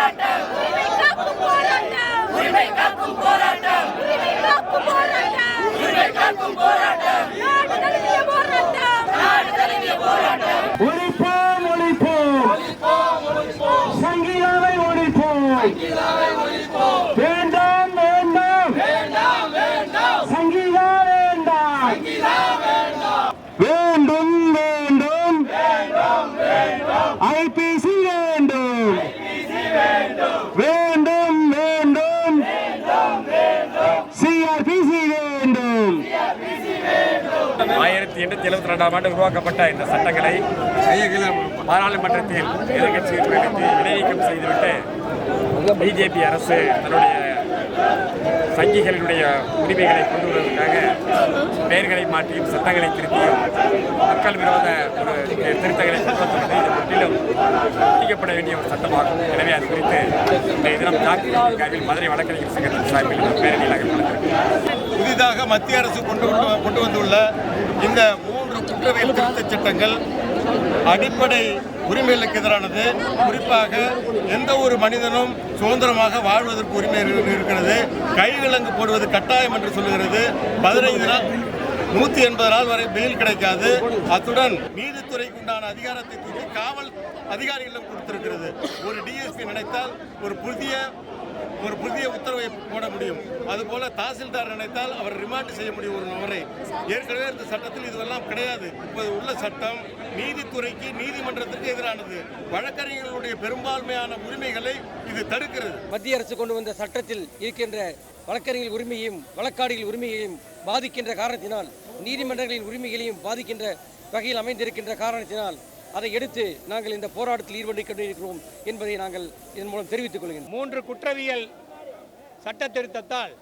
போராட்டம். உரிமை காக்கும் போராட்டம். உரிமை காக்கும் போராட்டம். உரிமை காக்கும் போராட்டம். ஆயிரத்தி எழுபத்தி ரெண்டாம் ஆண்டு உருவாக்கப்பட்ட இந்த சட்டங்களை பாராளுமன்றத்தில் எதிர்கட்சி குறித்து இடைநீக்கம் செய்துவிட்டு பிஜேபி அரசு தன்னுடைய சங்கிகளினுடைய உரிமைகளை கொண்டு வருவதற்காக பெயர்களை மாற்றியும் சட்டங்களை திருத்தியும் மக்கள் விரோத ஒரு திருத்தங்களை கொண்டு வந்தது இது முற்றிலும் நீக்கப்பட வேண்டிய ஒரு சட்டமாகும். எனவே அது குறித்து இன்றைய தினம் ஜாக்கிரதையில் மதுரை வழக்கறிஞர் சங்கத்தின் சார்பில் இந்த பேரணியாக புதிதாக மத்திய அரசு கொண்டு வந்து- கொண்டு வந்துள்ள இந்த மூன்று குற்றவியல் திருத்த சட்டங்கள் அடிப்படை உரிமைகளுக்கு எதிரானது. குறிப்பாக எந்த ஒரு மனிதனும் சுதந்திரமாக வாழ்வதற்கு உரிமை இருக்கிறது. கைவிலங்கு போடுவது கட்டாயம் என்று சொல்லுகிறது. பதினைந்து நாள் நூற்றி எண்பது நாள் வரை பெயில் கிடைக்காது. அத்துடன் நீதித்துறைக்கு உண்டான அதிகாரத்தை தூக்கி காவல் அதிகாரிகளிடம் கொடுத்திருக்கிறது. ஒரு டிஎஸ்பி நினைத்தால் ஒரு புதிய ஒரு புதிய உத்தரவை போட முடியும். அதுபோல தாசில்தார் நினைத்தால் அவர் ரிமாண்ட் செய்ய முடியும் ஒரு நபரை ஏற்கனவே இந்த சட்டத்தில் இதுவெல்லாம் கிடையாது. இப்போது உள்ள சட்டம் நீதித்துறைக்கு நீதிமன்றத்திற்கு எதிரானது. வழக்கறிஞர்களுடைய பெரும்பான்மையான உரிமைகளை இது தடுக்கிறது. மத்திய அரசு கொண்டு வந்த சட்டத்தில் இருக்கின்ற வழக்கறிஞர்கள் உரிமையையும் வழக்காடிகள் உரிமையையும் பாதிக்கின்ற காரணத்தினால் நீதிமன்றங்களின் உரிமைகளையும் பாதிக்கின்ற வகையில் அமைந்திருக்கின்ற காரணத்தினால் அதை எடுத்து நாங்கள் இந்த போராட்டத்தில் ஈடுபட்டு கொண்டிருக்கிறோம் என்பதை நாங்கள் இதன் மூலம் தெரிவித்துக் கொள்கின்றோம் மூன்று குற்றவியல் சட்ட திருத்தத்தால்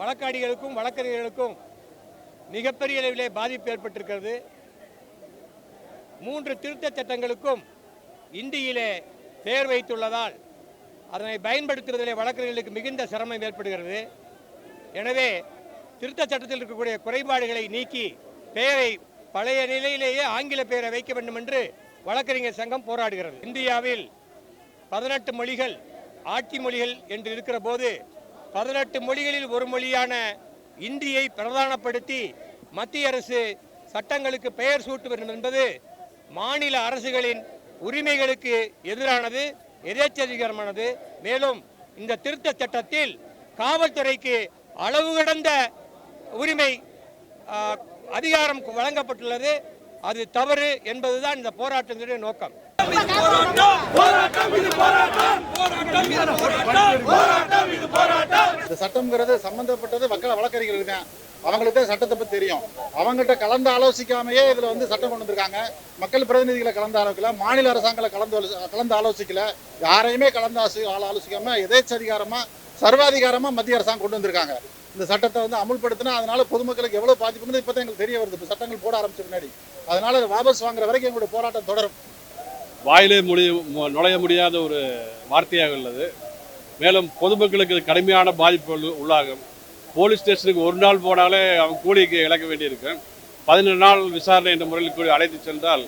வழக்காடிகளுக்கும் வழக்கறிஞர்களுக்கும் மிகப்பெரிய அளவிலே பாதிப்பு ஏற்பட்டிருக்கிறது. மூன்று திருத்தச் சட்டங்களுக்கும் இந்தியிலே பெயர் வைத்துள்ளதால் அதனை பயன்படுத்துவதிலே வழக்கறிஞர்களுக்கு மிகுந்த சிரமம் ஏற்படுகிறது. எனவே திருத்த சட்டத்தில் இருக்கக்கூடிய குறைபாடுகளை நீக்கி பெயரை பழைய நிலையிலேயே ஆங்கில பெயரை வைக்க வேண்டும் என்று வழக்கறிஞர் சங்கம் போராடுகிறது. இந்தியாவில் பதினெட்டு மொழிகள் ஆட்சி மொழிகள் என்று இருக்கிற போது பதினெட்டு மொழிகளில் ஒரு மொழியான இந்தியை பிரதானப்படுத்தி மத்திய அரசு சட்டங்களுக்கு பெயர் சூட்டு வேண்டும் என்பது மாநில அரசுகளின் உரிமைகளுக்கு எதிரானது எதேச்சரிகரமானது மேலும் இந்த திருத்த சட்டத்தில் காவல்துறைக்கு அளவு கடந்த உரிமை அதிகாரம் வழங்கப்பட்டுள்ளது. அது தவறு என்பதுதான் இந்த போராட்டத்தினுடைய நோக்கம். இந்த சட்டம்ங்கிறது சம்பந்தப்பட்டது மக்கள் வழக்கறிஞர்கள் தான். அவங்களுக்கு தான் சட்டத்தை பற்றி தெரியும். அவங்ககிட்ட கலந்து ஆலோசிக்காமையே இதில் வந்து சட்டம் கொண்டு வந்திருக்காங்க. மக்கள் பிரதிநிதிகளை கலந்து ஆலோசிக்கல மாநில அரசாங்கங்களை கலந்து கலந்து ஆலோசிக்கல. யாரையுமே கலந்து ஆலோசிக்காம எதேச்சதிகாரமா சர்வாதிகாரமா மத்திய அரசாங்கம் கொண்டு வந்திருக்காங்க. இந்த சட்டத்தை வந்து அமுல்படுத்தினா அதனால பொதுமக்களுக்கு எவ்வளவு பாதிப்புன்னு இப்போ தான் எங்களுக்கு தெரிய வருது. இப்போ சட்டங்கள் போட ஆரம்பிச்ச பின்னாடி. அதனால வாபஸ் வாங்குற வரைக்கும் எங்களுடைய போராட்டம் தொடரும். வாயிலே முடி நுழைய முடியாத ஒரு வார்த்தையாக உள்ளது. மேலும் பொதுமக்களுக்கு கடுமையான பாதிப்பு உள்ளாகும். போலீஸ் ஸ்டேஷனுக்கு ஒரு நாள் போனாலே அவன் கூலிக்கு இழக்க வேண்டியிருக்கு பதினெட்டு நாள் விசாரணை என்ற முறையில் கூலி அழைத்து சென்றால்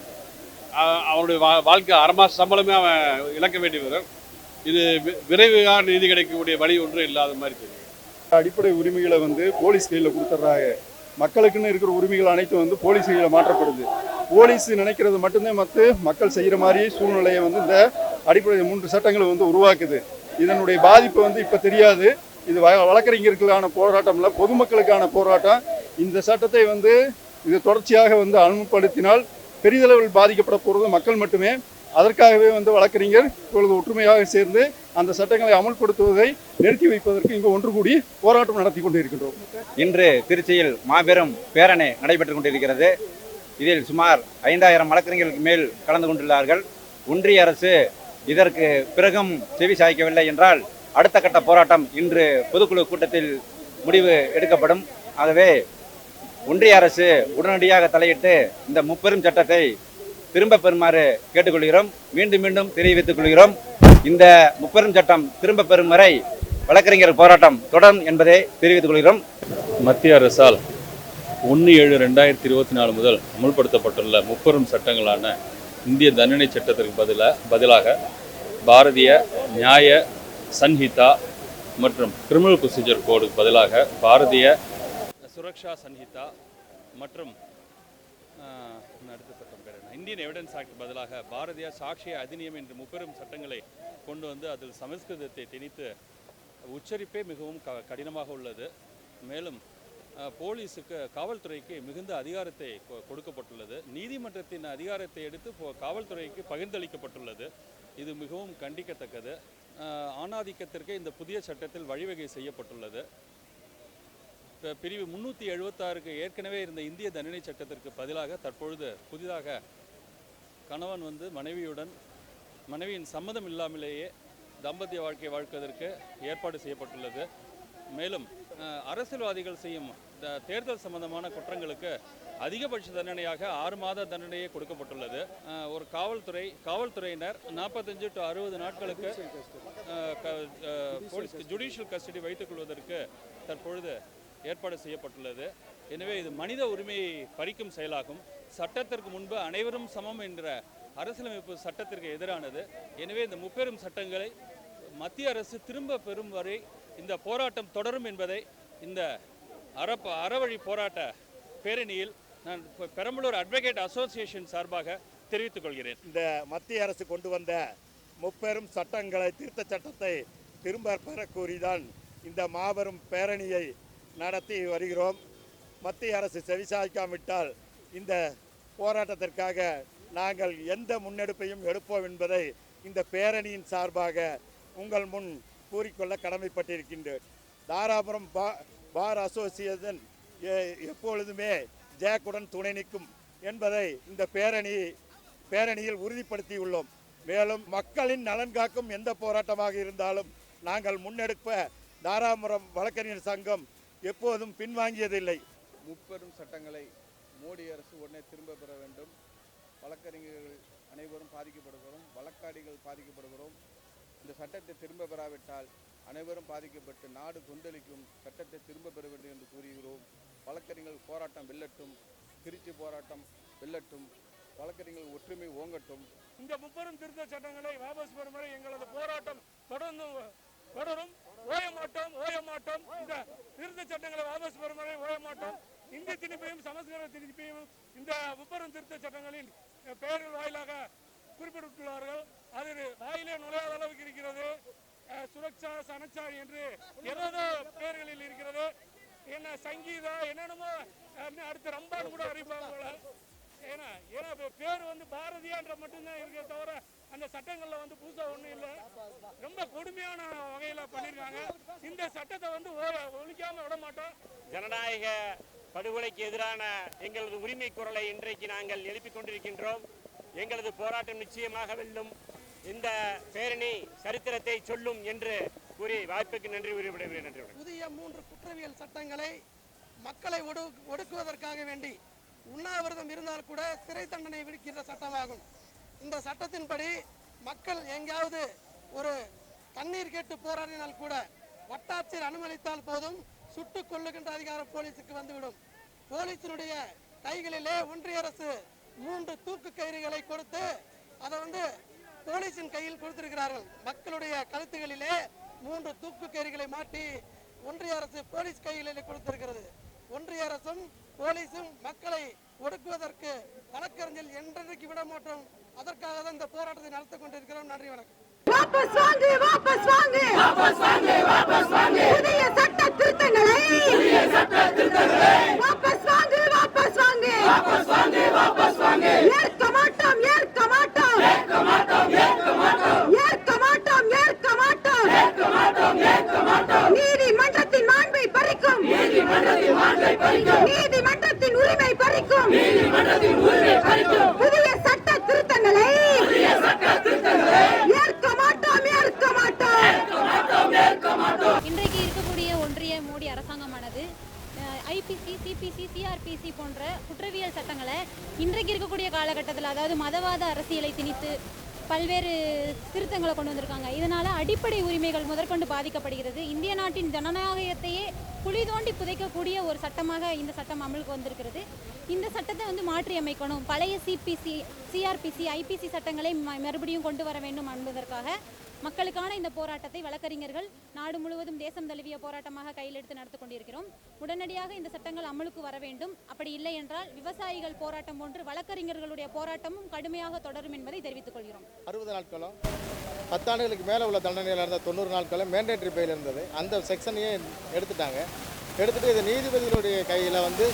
அவனுடைய வா- வாழ்க்கை அரை மாத சம்பளமே அவன் இழக்க வேண்டி வரும். இது வி- விரைவாக நீதி கிடைக்கக்கூடிய வழி ஒன்றும் இல்லாத மாதிரி தெரியும் அடிப்படை உரிமைகளை வந்து போலீஸ் கையில் கொடுத்துட்றாங்க மக்களுக்குன்னு இருக்கிற உரிமைகள் அனைத்தும் வந்து போலீஸ் கையில் மாற்றப்படுது. போலீஸ் நினைக்கிறது மட்டும்தான் மற்ற மக்கள் செய்கிற மாதிரி சூழ்நிலையை வந்து இந்த அடிப்படை மூன்று சட்டங்களை வந்து உருவாக்குது. இதனுடைய பாதிப்பு வந்து இப்போ தெரியாது. இது வ- வழக்கறிஞர்களுக்கான போராட்டம் இல்லை பொதுமக்களுக்கான போராட்டம். இந்த சட்டத்தை வந்து இது தொடர்ச்சியாக வந்து அமல்படுத்தினால் பெரிதளவில் பாதிக்கப்பட போகிறது மக்கள் மட்டுமே. அதற்காகவே வந்து வழக்கறிஞர் இப்பொழுது ஒற்றுமையாக சேர்ந்து அந்த சட்டங்களை அமல்படுத்துவதை நிறுத்தி வைப்பதற்கு இங்கு ஒன்று கூடி போராட்டம் நடத்தி கொண்டிருக்கின்றோம். இன்று திருச்சியில் மாபெரும் பேரணி நடைபெற்றுக் கொண்டிருக்கிறது. இதில் சுமார் ஐந்தாயிரம் வழக்கறிஞர்களுக்கு மேல் கலந்து கொண்டுள்ளார்கள். ஒன்றிய அரசு இதற்கு பிறகும் செவி சாய்க்கவில்லை என்றால் அடுத்த கட்ட போராட்டம் இன்று பொதுக்குழு கூட்டத்தில் முடிவு எடுக்கப்படும். ஆகவே ஒன்றிய அரசு உடனடியாக தலையிட்டு இந்த முப்பெரும் சட்டத்தை திரும்ப பெறுமாறு கேட்டுக்கொள்கிறோம். மீண்டும் மீண்டும் தெரிவித்துக் கொள்கிறோம். இந்த முப்பெரும் சட்டம் திரும்ப பெறும் வரை வழக்கறிஞர் போராட்டம் தொடரும் என்பதை தெரிவித்துக் கொள்கிறோம். மத்திய அரசால் ஒன்று ஏழு ரெண்டாயிரத்தி இருபத்தி நாலு முதல் அமுல்படுத்தப்பட்டுள்ள முப்பெரும் சட்டங்களான இந்திய தண்டனை சட்டத்திற்கு பதிலாக பதிலாக பாரதிய நியாய சன்ஹிதா மற்றும் கிரிமினல் ப்ரொசீஜர் கோடுக்கு பதிலாக பாரதிய சுரக்ஷா சன்ஹிதா மற்றும் அடுத்த இந்தியன் எவிடன்ஸ் ஆக்ட் பதிலாக பாரதிய சாட்சிய அதிநியம் என்ற முப்பெரும் சட்டங்களை கொண்டு வந்து அதில் சமஸ்கிருதத்தை திணித்து உச்சரிப்பே மிகவும் க கடினமாக உள்ளது. மேலும் போலீஸுக்கு காவல்துறைக்கு மிகுந்த அதிகாரத்தை கொடுக்கப்பட்டுள்ளது. நீதிமன்றத்தின் அதிகாரத்தை எடுத்து காவல்துறைக்கு பகிர்ந்தளிக்கப்பட்டுள்ளது. இது மிகவும் கண்டிக்கத்தக்கது. ஆணாதிக்கத்திற்கு இந்த புதிய சட்டத்தில் வழிவகை செய்யப்பட்டுள்ளது. இப்போ பிரிவு முந்நூற்றி எழுபத்தாறுக்கு ஏற்கனவே இருந்த இந்திய தண்டனை சட்டத்திற்கு பதிலாக தற்பொழுது புதிதாக கணவன் வந்து மனைவியுடன் மனைவியின் சம்மதம் இல்லாமலேயே தாம்பத்திய வாழ்க்கை வாழ்வதற்கு ஏற்பாடு செய்யப்பட்டுள்ளது. மேலும் அரசியல்வாதிகள் செய்யும் த- தேர்தல் சம்பந்தமான குற்றங்களுக்கு அதிகபட்ச தண்டனையாக ஆறு மாத தண்டனையே கொடுக்கப்பட்டுள்ளது. ஒரு காவல்துறை காவல்துறையினர் நாற்பத்தஞ்சு டு அறுபது நாட்களுக்கு போலீஸ் ஜுடிஷியல் கஸ்டடி வைத்துக் கொள்வதற்கு தற்பொழுது ஏற்பாடு செய்யப்பட்டுள்ளது. எனவே இது மனித உரிமையை பறிக்கும் செயலாகும். சட்டத்திற்கு முன்பு அனைவரும் சமம் என்ற அரசியலமைப்பு சட்டத்திற்கு எதிரானது. எனவே இந்த முப்பெரும் சட்டங்களை மத்திய அரசு திரும்ப பெறும் வரை இந்த போராட்டம் தொடரும் என்பதை இந்த அறப்ப அறவழி போராட்ட பேரணியில் நான் பெரம்பலூர் அட்வொகேட் அசோசியேஷன் சார்பாக தெரிவித்துக் கொள்கிறேன். இந்த மத்திய அரசு கொண்டு வந்த முப்பெரும் சட்டங்களை திருத்த சட்டத்தை திரும்ப பெற இந்த மாபெரும் பேரணியை நடத்தி வருகிறோம். மத்திய அரசு செவிசாய்க்காவிட்டால் இந்த போராட்டத்திற்காக நாங்கள் எந்த முன்னெடுப்பையும் எடுப்போம் என்பதை இந்த பேரணியின் சார்பாக உங்கள் முன் கூறிக்கொள்ள கடமைப்பட்டிருக்கின்றேன். தாராபுரம் பா பார் அசோசியேஷன் எப்பொழுதுமே ஜேக்குடன் துணை நிற்கும் என்பதை இந்த பேரணி பேரணியில் உறுதிப்படுத்தியுள்ளோம். மேலும் மக்களின் நலன் காக்கும் எந்த போராட்டமாக இருந்தாலும் நாங்கள் முன்னெடுப்ப தாராபுரம் வழக்கறிஞர் சங்கம் எப்போதும் பின்வாங்கியதில்லை. முப்பெரும் சட்டங்களை மோடி அரசு உடனே திரும்ப பெற வேண்டும். வழக்கறிஞர்கள் அனைவரும் பாதிக்கப்படுகிறோம். வழக்காடிகள் பாதிக்கப்படுகிறோம். இந்த சட்டத்தை திரும்ப பெறாவிட்டால் அனைவரும் பாதிக்கப்பட்டு நாடு கொந்தளிக்கும் சட்டத்தை திரும்ப பெற வேண்டும் என்று கூறுகிறோம். வழக்கறிஞர்கள் போராட்டம் வெல்லட்டும். திருச்சி போராட்டம் வெல்லட்டும். வழக்கறிஞர்கள் ஒற்றுமை ஓங்கட்டும். இந்த முப்பெரும் திருத்த சட்டங்களை வாபஸ் பெறும் வரை எங்களது போராட்டம் தொடர்ந்து தொடரும். ஓய மாட்டோம் ஓய மாட்டோம் இந்த திருத்த சட்டங்களை வாபஸ் பெறும் வரை ஓய மாட்டோம் இந்தி திணிப்பையும் சமஸ்கிருத திணிப்பையும் இந்த விபரம் திருத்த சட்டங்களின் பெயர்கள் வாயிலாக குறிப்பிட்டுள்ளார்கள். அது வாயிலே நுழையாத அளவுக்கு இருக்கிறது. சுரக்ஷா சனச்சாரி என்று ஏதோ பெயர்களில் இருக்கிறது. என்ன சங்கீதா என்னென்னமோ அடுத்து ரம்பான் கூட அறிவிப்பாங்க ஏன்னா ஏன்னா பேர் வந்து பாரதியான்ற மட்டும்தான் இருக்கே தவிர அந்த சட்டங்கள்ல வந்து புதுசா ஒண்ணும் இல்ல. ரொம்ப கொடுமையான வகையில பண்ணிருக்காங்க. இந்த சட்டத்தை வந்து ஒ- ஒழிக்காம விட மாட்டோம். ஜனநாயக படுகொலைக்கு எதிரான எங்களது உரிமை குரலை இன்றைக்கு நாங்கள் எழுப்பிக் கொண்டிருக்கின்றோம். எங்களது போராட்டம் நிச்சயமாக வெல்லும். இந்த பேரணி சரித்திரத்தை சொல்லும் என்று கூறி வாய்ப்புக்கு நன்றி கூறி விடைபெறுகிறேன். நன்றி. புதிய மூன்று குற்றவியல் சட்டங்களை மக்களை ஒடு ஒடுக்குவதற்காக வேண்டி உண்ணாவிரதம் இருந்தால் கூட சிறை தண்டனை விடுக்கின்ற சட்டமாகும். இந்த சட்டத்தின்படி மக்கள் எங்கேயாவது ஒரு தண்ணீர் கேட்டு போராடினால் கூட வட்டாட்சியர் அனுமதித்தால் போதும் சுட்டுக் கொள்ளுகின்ற அதிகாரம் போலீஸுக்கு வந்துவிடும். போலீசினுடைய கைகளிலே ஒன்றிய அரசு மூன்று தூக்கு கயிறுகளை கொடுத்து அதை வந்து போலீஸின் கையில் கொடுத்திருக்கிறார்கள். மக்களுடைய கழுத்துகளிலே மூன்று தூக்கு கயிறுகளை மாட்டி ஒன்றிய அரசு போலீஸ் கைகளிலே கொடுத்திருக்கிறது. ஒன்றிய அரசும் போலீஸும் மக்களை ஒடுக்குவதற்கு வழக்கறிஞர் என்றென்றைக்கு விட மாட்டோம். அதற்காக தான் இந்த போராட்டத்தை நடத்தி கொண்டிருக்கிறோம். நன்றி வணக்கம். வாபஸ் வாங்கு வாபஸ் வாங்கு. வாபஸ் வாங்கு வாபஸ் வாங்கு. புதிய சட்ட திருத்தங்களை. புதிய சட்ட திருத்தங்களை. வாபஸ் வாங்கு வாபஸ் வாங்கு. வாபஸ் வாங்கு வாபஸ் வாங்கு. ஏற்க மாட்டோம் ஏற்க மாட்டோம். ஏற்க மாட்டோம் ஏற்க மாட்டோம். ஏற்க மாட்டோம் ஏற்க மாட்டோம். ஏற்க மாட்டோம் ஏற்க மாட்டோம். நீதிமன்றத்தின் மாண்பை பறிக்கும். நீதிமன்றத்தின் மாண்பை பறிக்கும். நீதிமன்றத்தின் உரிமை பறிக்கும் நீதிமன்றத்தின் உரிமை பறிக்கும் புதிய சட்ட திருத்தங்களை புதிய சட்ட திருத்தங்களை ஏற்க மாட்டோம் ஏற்க மாட்டோம். ஏற்க மாட்டோம் ஏற்க மாட்டோம் இன்றைக்கு இருக்கக்கூடிய ஒன்றிய மோடி அரசாங்கமானது ஐபிசி சிபிசி சிஆர்பிசி போன்ற குற்றவியல் சட்டங்களை இன்றைக்கு இருக்கக்கூடிய காலகட்டத்தில் அதாவது மதவாத அரசியலை திணித்து பல்வேறு திருத்தங்களை கொண்டு வந்திருக்காங்க. இதனால் அடிப்படை உரிமைகள் முதற்கொண்டு பாதிக்கப்படுகிறது. இந்திய நாட்டின் ஜனநாயகத்தையே குழி தோண்டி புதைக்கக்கூடிய ஒரு சட்டமாக இந்த சட்டம் அமலுக்கு வந்திருக்கிறது. இந்த சட்டத்தை வந்து மாற்றி அமைக்கணும் பழைய சிபிசி சிஆர்பிசி ஐபிசி சட்டங்களை ம- மறுபடியும் கொண்டு வர வேண்டும் என்பதற்காக மக்களுக்கான இந்த போராட்டத்தை வழக்கறிஞர்கள் நாடு முழுவதும் தேசம் தழுவிய போராட்டமாக கையில் எடுத்து நடத்தி கொண்டிருக்கிறோம். உடனடியாக இந்த சட்டங்கள் அமலுக்கு வர வேண்டும். அப்படி இல்லை என்றால் விவசாயிகள் போராட்டம் போன்று வழக்கறிஞர்களுடைய போராட்டமும் கடுமையாக தொடரும் என்பதை தெரிவித்துக் கொள்கிறோம். அறுபது நாட்களும் பத்தாண்டுகளுக்கு மேலே உள்ள தண்டனையில் இருந்த தொண்ணூறு நாட்களும் மேண்டேட்ரி பெயில் இருந்தது. அந்த செக்ஷனையே எடுத்துட்டாங்க. எடுத்துட்டு இது நீதிபதிகளுடைய கையில் வந்து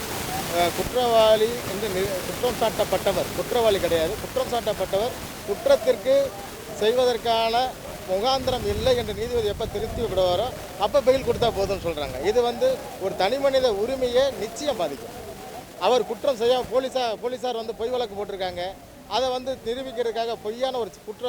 குற்றவாளி என்று குற்றம் சாட்டப்பட்டவர். குற்றவாளி கிடையாது. குற்றம் சாட்டப்பட்டவர் குற்றத்திற்கு செய்வதற்கான முகாந்திரம் இல்லை என்று நீதிபதி எப்போ திருப்தி விடுவாரோ அப்போ பெயில் கொடுத்தா போதும்னு சொல்கிறாங்க இது வந்து ஒரு தனி மனித உரிமையை நிச்சயம் பாதிக்கும். அவர் குற்றம் செய்ய போலீஸார் போலீஸார் வந்து பொய் வழக்கு போட்டிருக்காங்க. அதை வந்து நிரூபிக்கிறதுக்காக பொய்யான ஒரு குற்ற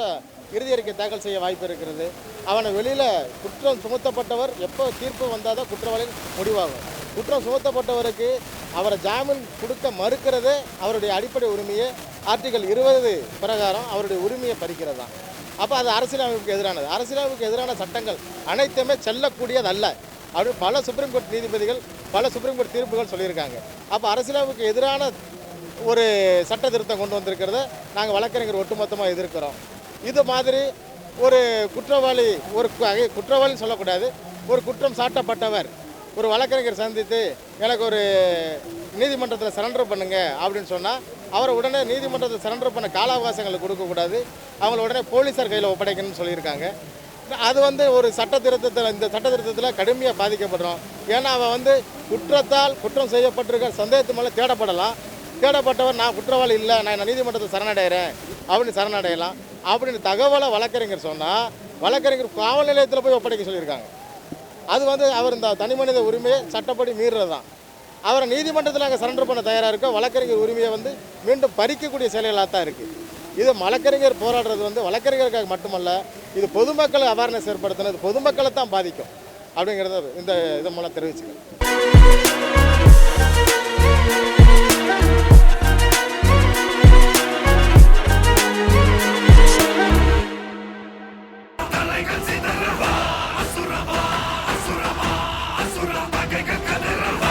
இறுதி அறிக்கை தாக்கல் செய்ய வாய்ப்பு இருக்கிறது. அவனை வெளியில் குற்றம் சுமத்தப்பட்டவர் எப்போ தீர்ப்பு வந்தால் தான் குற்றவாளி முடிவாகும். குற்றம் சுமத்தப்பட்டவருக்கு அவரை ஜாமீன் கொடுக்க மறுக்கிறதே அவருடைய அடிப்படை உரிமையை. ஆர்டிகல் இருபது பிரகாரம் அவருடைய உரிமையை பறிக்கிறது தான் அப்போ அது அரசியலமைப்புக்கு எதிரானது. அரசியலமைப்புக்கு எதிரான சட்டங்கள் அனைத்துமே செல்லக்கூடியது அல்ல. அப்படி பல சுப்ரீம் கோர்ட் நீதிபதிகள் பல சுப்ரீம் கோர்ட் தீர்ப்புகள் சொல்லியிருக்காங்க. அப்போ அரசியலமைப்புக்கு எதிரான ஒரு சட்ட திருத்தம் கொண்டு வந்திருக்கிறத நாங்கள் வழக்கறிஞர் ஒட்டுமொத்தமாக எதிர்க்கிறோம். இது மாதிரி ஒரு குற்றவாளி ஒரு குற்றவாளின்னு சொல்லக்கூடாது. ஒரு குற்றம் சாட்டப்பட்டவர் ஒரு வழக்கறிஞர் சந்தித்து எனக்கு ஒரு நீதிமன்றத்தில் சரண்டர் பண்ணுங்க அப்படின்னு சொன்னால் அவரை உடனே நீதிமன்றத்தில் சரண்டர் பண்ண கால அவகாசங்களை கொடுக்கக்கூடாது. அவங்கள உடனே போலீஸார் கையில் ஒப்படைக்கணும்னு சொல்லியிருக்காங்க. அது வந்து ஒரு சட்ட திருத்தத்தில் இந்த சட்ட திருத்தத்தில் கடுமையாக பாதிக்கப்படுறோம். ஏன்னா அவன் வந்து குற்றத்தால் குற்றம் செய்யப்பட்டிருக்க சந்தேகத்து மேலே தேடப்படலாம். தேடப்பட்டவர் நான் குற்றவாளி இல்லை நான் நீதிமன்றத்தை சரணடைகிறேன் அப்படின்னு சரணடையலாம். அப்படின்னு தகவலை வழக்கறிஞர் சொன்னால் வழக்கறிஞர் காவல் நிலையத்தில் போய் ஒப்படைக்க சொல்லியிருக்காங்க. அது வந்து அவர் இந்த தனி மனித உரிமையை சட்டப்படி மீறுறது தான். அவரை நீதிமன்றத்தில் நாங்கள் சரண்டர் பண்ண தயாராக இருக்கோம். வழக்கறிஞர் உரிமையை வந்து மீண்டும் பறிக்கக்கூடிய செயல்களாக தான் இருக்குது இது வழக்கறிஞர் போராடுறது வந்து வழக்கறிஞருக்காக மட்டுமல்ல இது பொதுமக்கள் அவேர்னஸ் ஏற்படுத்தினது பொதுமக்களை தான் பாதிக்கும். அப்படிங்கிறத இந்த இதன் மூலம் தெரிவிச்சுக்கிறேன்.